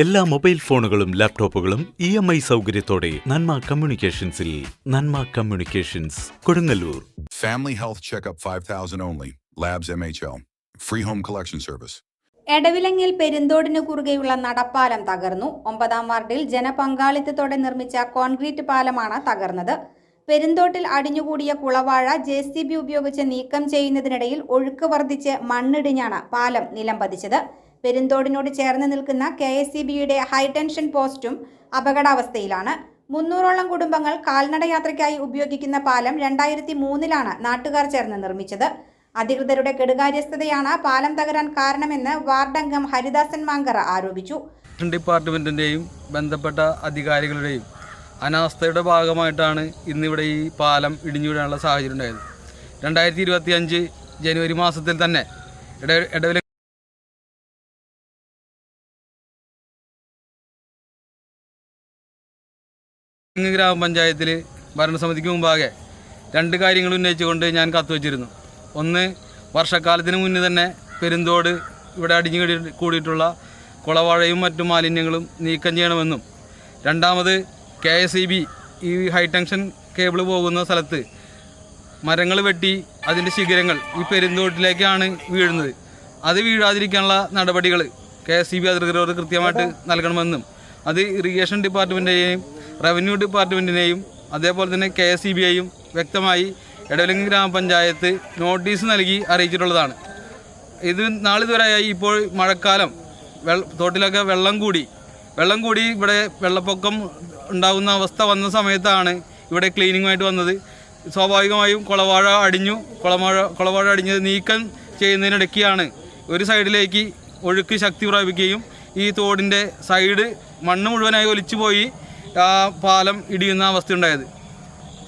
എല്ലാ മൊബൈൽ ഫോണുകളും ലാപ്ടോപ്പുകളും ഇ എം ഐ സൗകര്യത്തോടെ Nanma കമ്മ്യൂണിക്കേഷൻസിൽ Nanma communications Kodungallur. Family health checkup 5000 labs Labs MHL. Free home collection service എടവിലങ്ങിൽ പെരുന്തോടിന് കുറുകെയുള്ള നടപ്പാലം തകർന്നു. ഒമ്പതാം വാർഡിൽ ജനപങ്കാളിത്തത്തോടെ നിർമ്മിച്ച കോൺക്രീറ്റ് പാലമാണ് തകർന്നത്. പെരുന്തോട്ടിൽ അടിഞ്ഞുകൂടിയ കുളവാഴ ജെ സി ബി ഉപയോഗിച്ച് നീക്കം ചെയ്യുന്നതിനിടയിൽ ഒഴുക്ക് വർദ്ധിച്ച് മണ്ണിടിഞ്ഞാണ് പാലം നിലം പതിച്ചത്. പെരുന്തോടിനോട് ചേർന്ന് നിൽക്കുന്ന കെ എസ് സി ബിയുടെ ഹൈടെൻഷൻ പോസ്റ്റും അപകടാവസ്ഥയിലാണ്. മുന്നൂറോളം കുടുംബങ്ങൾ കാൽനടയാത്രയ്ക്കായി ഉപയോഗിക്കുന്ന പാലം രണ്ടായിരത്തി മൂന്നിലാണ് നാട്ടുകാർ ചേർന്ന് നിർമ്മിച്ചത്. അധികൃതരുടെ കെടുകാര്യസ്ഥതയാണ് പാലം തകരാൻ കാരണമെന്ന് വാർഡംഗം ഹരിദാസൻ മാങ്കറ ആരോപിച്ചു. ഡിപ്പാർട്ട്മെന്റിന്റെയും ബന്ധപ്പെട്ട അധികാരികളുടെയും അനാസ്ഥയുടെ ഭാഗമായിട്ടാണ് ഇന്നിവിടെ ഈ പാലം ഇടിഞ്ഞു വീഴാനുള്ള സാഹചര്യം ഉണ്ടായത്. രണ്ടായിരത്തി ഇരുപത്തി അഞ്ച് ജനുവരി മാസത്തിൽ തന്നെ ഇട ഇടവില ഗ്രാമപഞ്ചായത്തിൽ ഭരണസമിതിക്ക് മുമ്പാകെ രണ്ട് കാര്യങ്ങൾ ഉന്നയിച്ചുകൊണ്ട് ഞാൻ കത്തുവച്ചിരുന്നു. ഒന്ന് വർഷക്കാലത്തിന് മുന്നേ തന്നെ പെരുന്തോട് ഇവിടെ അടിഞ്ഞു കടി കൂടിയിട്ടുള്ള കുളവാഴയും മറ്റു മാലിന്യങ്ങളും നീക്കം ചെയ്യണമെന്നും. രണ്ടാമത് കെ എസ് ഇ ബി ഈ ഹൈടെൻഷൻ കേബിൾ പോകുന്ന സ്ഥലത്ത് മരങ്ങൾ വെട്ടി അതിന്റെ ശിഖരങ്ങൾ ഈ പെരുന്തോട്ടിലേക്കാണ് വീഴുന്നത്. അത് വീഴാതിരിക്കാനുള്ള നടപടികൾ കെ എസ് ഇ ബി അധികൃതരോട് കൃത്യമായിട്ട് നൽകണമെന്നും അത് ഇറിഗേഷൻ ഡിപ്പാർട്ട്മെന്റിനെയും റവന്യൂ ഡിപ്പാർട്ട്മെന്റിനെയും അതേപോലെ തന്നെ കെ എസ് വ്യക്തമായി എടവലിംഗ് ഗ്രാമപഞ്ചായത്ത് നോട്ടീസ് നൽകി അറിയിച്ചിട്ടുള്ളതാണ്. ഇത് നാളിതുവരെയായി ഇപ്പോൾ മഴക്കാലം. തോട്ടിലൊക്കെ വെള്ളം കൂടി. വെള്ളം കൂടി ഇവിടെ വെള്ളപ്പൊക്കം ഉണ്ടാകുന്ന അവസ്ഥ വന്ന സമയത്താണ് ഇവിടെ ക്ലീനിങ്ങുമായിട്ട് വന്നത്. സ്വാഭാവികമായും കുളവാഴ അടിഞ്ഞു. കുളമാഴ കുളവാഴ അടിഞ്ഞത് നീക്കം ചെയ്യുന്നതിനിടയ്ക്കാണ് ഒരു സൈഡിലേക്ക് ഒഴുക്ക് ശക്തി പ്രാപിക്കുകയും ഈ തോടിന്റെ സൈഡ് മണ്ണ് മുഴുവനായി ഒലിച്ചു പോയി ആ പാലം ഇടിയുന്ന അവസ്ഥയുണ്ടായത്.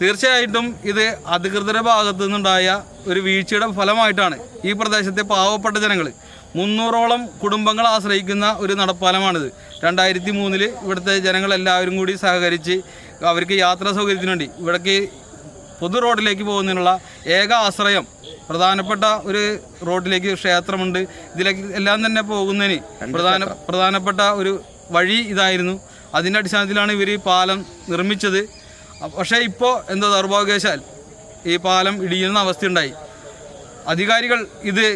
തീർച്ചയായിട്ടും ഇത് അധികൃതരുടെ ഭാഗത്തു നിന്നുണ്ടായ ഒരു വീഴ്ചയുടെ ഫലമായിട്ടാണ് ഈ പ്രദേശത്തെ പാവപ്പെട്ട ജനങ്ങൾ മുന്നൂറോളം കുടുംബങ്ങൾ ആശ്രയിക്കുന്ന ഒരു നടപ്പാലമാണിത്. രണ്ടായിരത്തി മൂന്നിൽ ഇവിടുത്തെ ജനങ്ങളെല്ലാവരും കൂടി സഹകരിച്ച് അവർക്ക് യാത്രാ സൗകര്യത്തിന് വേണ്ടി ഇവിടേക്ക് പൊതു റോഡിലേക്ക് പോകുന്നതിനുള്ള ഏക ആശ്രയം പ്രധാനപ്പെട്ട ഒരു റോഡിലേക്ക് ക്ഷേത്രമുണ്ട്. ഇതിലേക്ക് എല്ലാം തന്നെ പോകുന്നതിന് പ്രധാന പ്രധാനപ്പെട്ട ഒരു വഴി ഇതായിരുന്നു. അതിന്റെ അടിസ്ഥാനത്തിലാണ് ഇവർ ഈ പാലം നിർമ്മിച്ചത്. പക്ഷേ ഇപ്പോൾ എന്തോ ദൗർഭാഗ്യവശാൽ ഈ പാലം ഇടിയുന്ന അവസ്ഥയുണ്ടായി. അധികാരികൾ ഇത്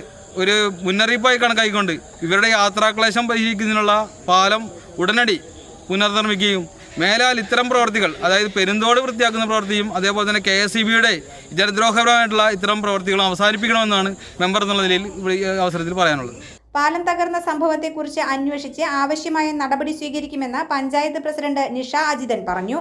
ഒരു മുന്നറിയിപ്പായി കണക്കാക്കിക്കൊണ്ട് ഇവരുടെ യാത്രാക്ലേശം പരിഹരിക്കുന്നതിനുള്ള പാലം ഉടനടി പുനർനിർമ്മിക്കുകയും മേലാൽ ഇത്തരം പ്രവർത്തികൾ അതായത് പെരുന്തോട് വൃത്തിയാക്കുന്ന പ്രവൃത്തിയും അതേപോലെ തന്നെ കെ എസ് സി ബിയുടെ ജനദ്രോഹപരമായിട്ടുള്ള ഇത്തരം പ്രവർത്തികളും അവസാനിപ്പിക്കണമെന്നാണ് മെമ്പർ എന്നുള്ള നിലയിൽ അവസരത്തിൽ പറയാനുള്ളത്. പാലം തകർന്ന സംഭവത്തെക്കുറിച്ച് അന്വേഷിച്ച് ആവശ്യമായ നടപടി സ്വീകരിക്കുമെന്ന് പഞ്ചായത്ത് പ്രസിഡന്റ് നിഷ അജിതൻ പറഞ്ഞു